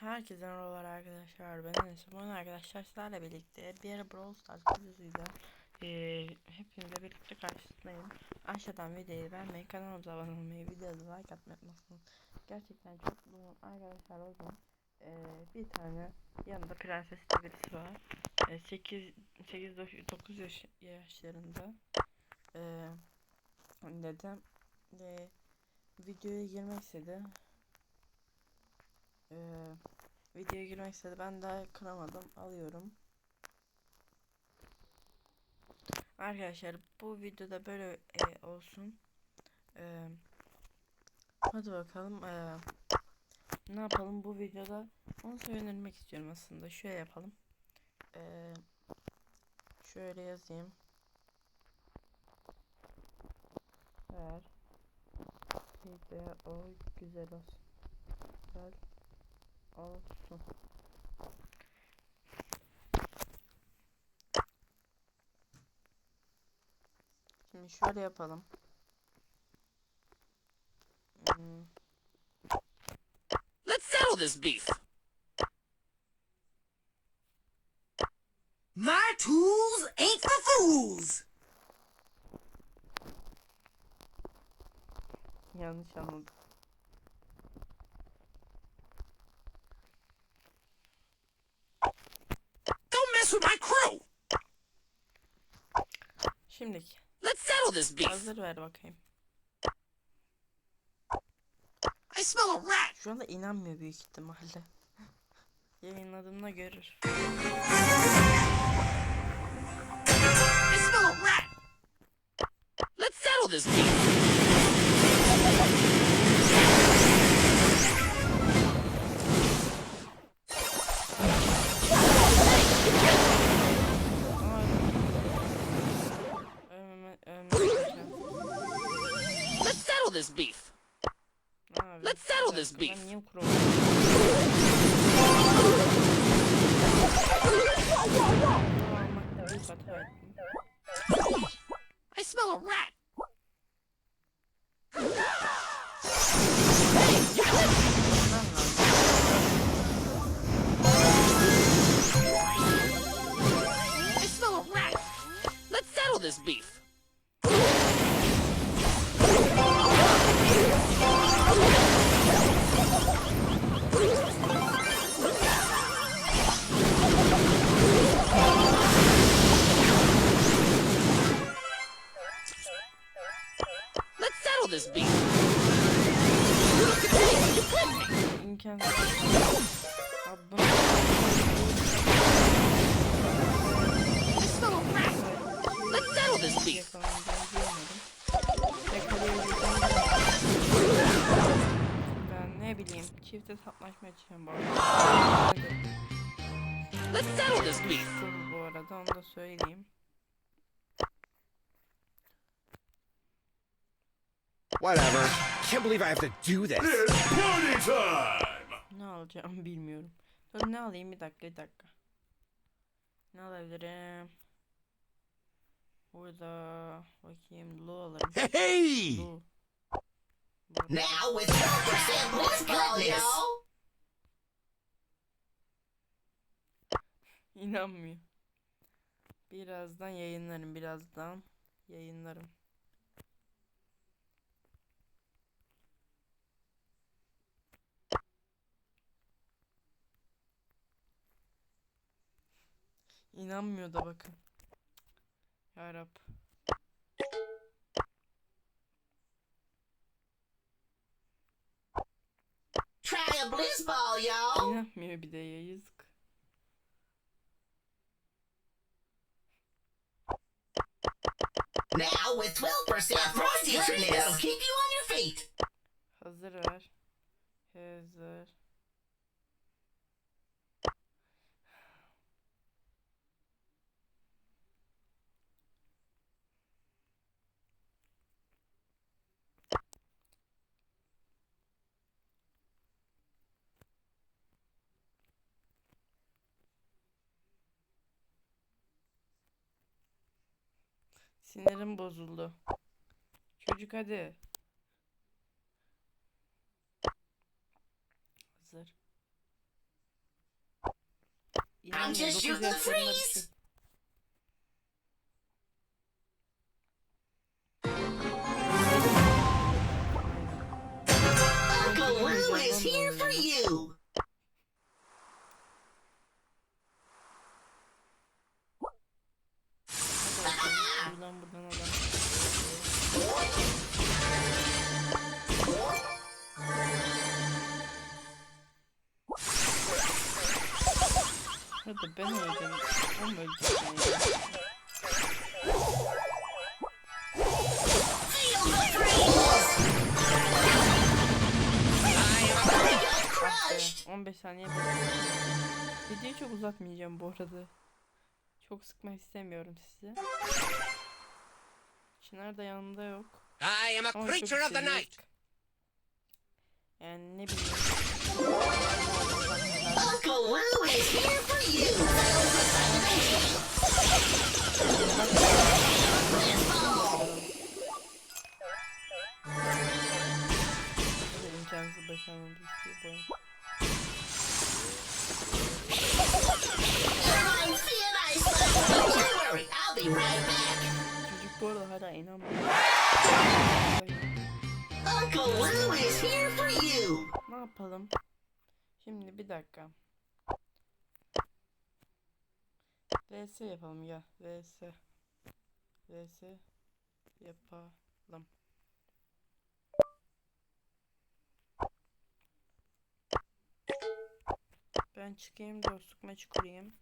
Herkese merhabalar arkadaşlar. Ben Enes. Bugün arkadaşlar sizlerle birlikte bir Brawl Stars videosuyla eee hepinizle birlikte karşınızdayım. Aşağıdan videoyu beğenmeyi, kanalımıza abone olmayı, videoda like atmayı unutmayın. Gerçekten çok mutluyum arkadaşlar o zaman eee, bir tane yanında prenses birisi var. Eee, 8 8 9 yaş yaşlarında eee dedim eee, videoya girmek istedi. Ee, videoya girmek istedi. Ben daha kıramadım. Alıyorum. Arkadaşlar bu videoda böyle e, olsun. Ee, hadi bakalım. Ee, ne yapalım bu videoda? Onu söylemek istiyorum aslında. Şöyle yapalım. Ee, şöyle yazayım. Ver. Video güzel olsun. Güzel olsun. Şimdi şöyle yapalım. Hmm, Let's settle this beef. My tools ain't for fools. yanlış anladım. Mess with my crew. Şimdiki. Let's settle this beef. Hazır ver bakayım. I smell a rat. Şu anda inanmıyor büyük ihtimalle. Yayınladığımda görür. I smell a rat. Let's settle this beef. Settle this beef. Let's settle this beef. I smell a rat. Settle this. İmkansız. Abi rat. Let's settle this beef. Ben ne bileyim çifte saplaşma için bu arada. Let's settle this beef. Bu arada onu da söyleyeyim. Whatever. Can't believe I have to do this. It's party time! Ne alacağımı bilmiyorum. Dur ne alayım bir dakika bir dakika. Ne alabilirim? Burada bakayım Lu alırım. Hey! Lu. Now with 12% more goodness. İnanmıyor. Birazdan yayınlarım birazdan yayınlarım. İnanmıyor da bakın. Yarab. Try a bliss ball, y'all. İnanmıyor bir de ya yazık. Now with 12% frosty goodness. That'll keep you on your feet. Hazır ver. Hazır. Sinirim bozuldu. Çocuk hadi. Hazır. I'm just shoot the freeze. Hadi ben öleceğim. The freeze. Crushed. 15 saniye. Videoyu çok uzatmayacağım bu arada. Çok sıkmak istemiyorum sizi. Çınar da yanımda yok. I am a creature of the night. Yani ne bileyim. Uncle Lou is here for you. Yapalım? Şimdi bir dakika. VS yapalım ya. VS. VS yapalım. Ben çıkayım dostluk maçı kurayım.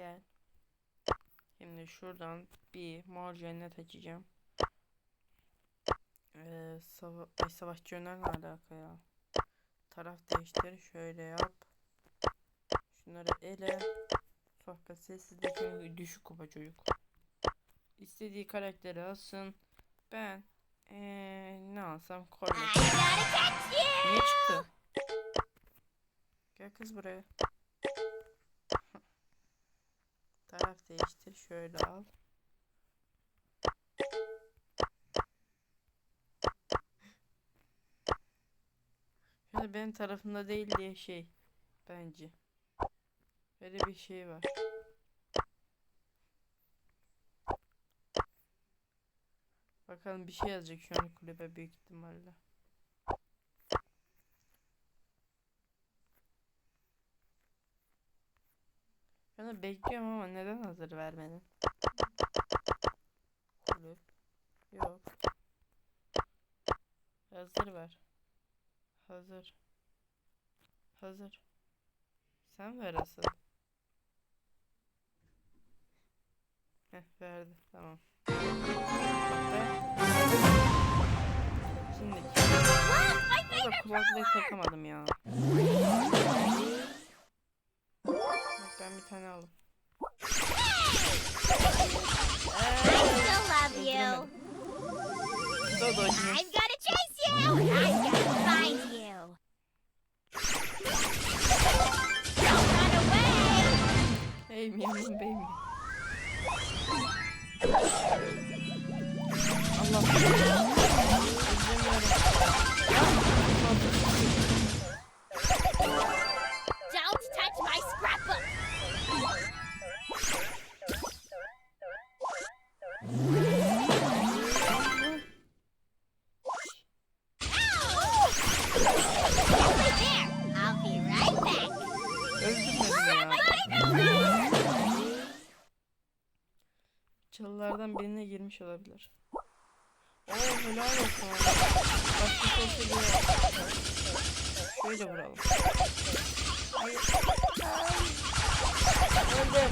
Gel. Şimdi şuradan bir mor cennet açacağım. Ee, sava Ay, savaşçı ne alaka ya? Taraf değiştir. Şöyle yap. Şunları ele. Sohbet sessizlik düşük kupa çocuk. İstediği karakteri alsın. Ben ee, ne alsam Cornet. Niye çıktı? Gel kız buraya. Taraf değiştir. Şöyle al. Şöyle benim tarafımda değil diye şey. Bence. Böyle bir şey var. Bakalım bir şey yazacak şu an kulübe büyük ihtimalle. Ben de bekliyorum ama neden hazır vermedin? Kulüp. Yok. Hazır ver. Hazır. Hazır. Sen ver asıl. Heh verdi. Tamam. Şimdi. Orada kulaklığı takamadım ya. Ben bir tane aldım. still love you. Dodo I'm gonna chase you. Çalılardan birine girmiş olabilir. Oo helal olsun. Başka olsa diye. Şöyle vuralım. Hayır. Öldüm.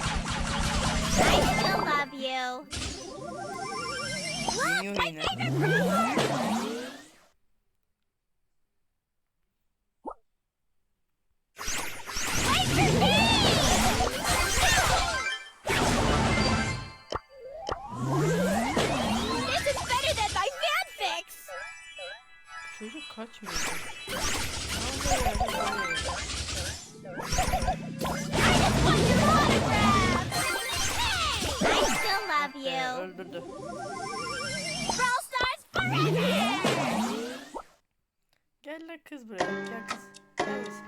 I still love you. Yeniyor yine. Wait for me! This is better than my fanfics! Çocuk kaçmıyor. Ne kız buraya. Gel kız. Gel kız.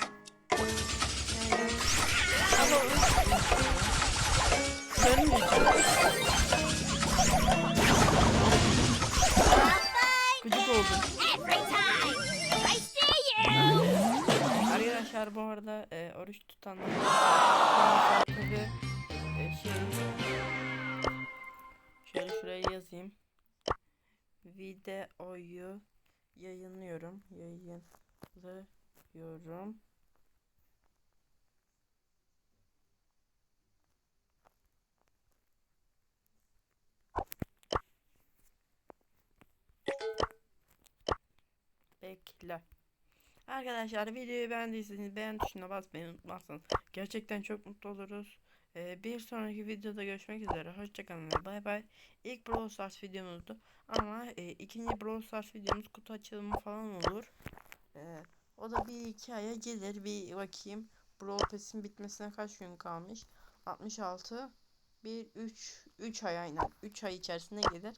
Ama Dönmeyeceğim. Gıcık oldum. Arkadaşlar bu arada e, oruç tutanlar tabi e, şey şöyle şuraya yazayım videoyu yayınlıyorum yayınlıyorum bekle Arkadaşlar videoyu beğendiyseniz beğen tuşuna basmayı unutmazsanız gerçekten çok mutlu oluruz. Ee, bir sonraki videoda görüşmek üzere. Hoşçakalın bay bay. İlk Brawl Stars videomuzdu. Ama e, ikinci Brawl Stars videomuz kutu açılımı falan olur. Ee, o da bir iki aya gelir. Bir bakayım. Brawl Pass'in bitmesine kaç gün kalmış? 66 bir 3 3 ay aynen 3 ay içerisinde gelir.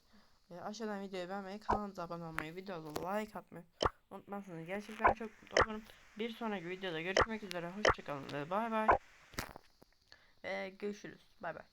Ee, aşağıdan videoyu beğenmeyi, kanalımıza abone olmayı, videoda like atmayı unutmazsanız gerçekten çok mutlu olurum. Bir sonraki videoda görüşmek üzere. Hoşçakalın bay bay. Ve görüşürüz. Bay bay.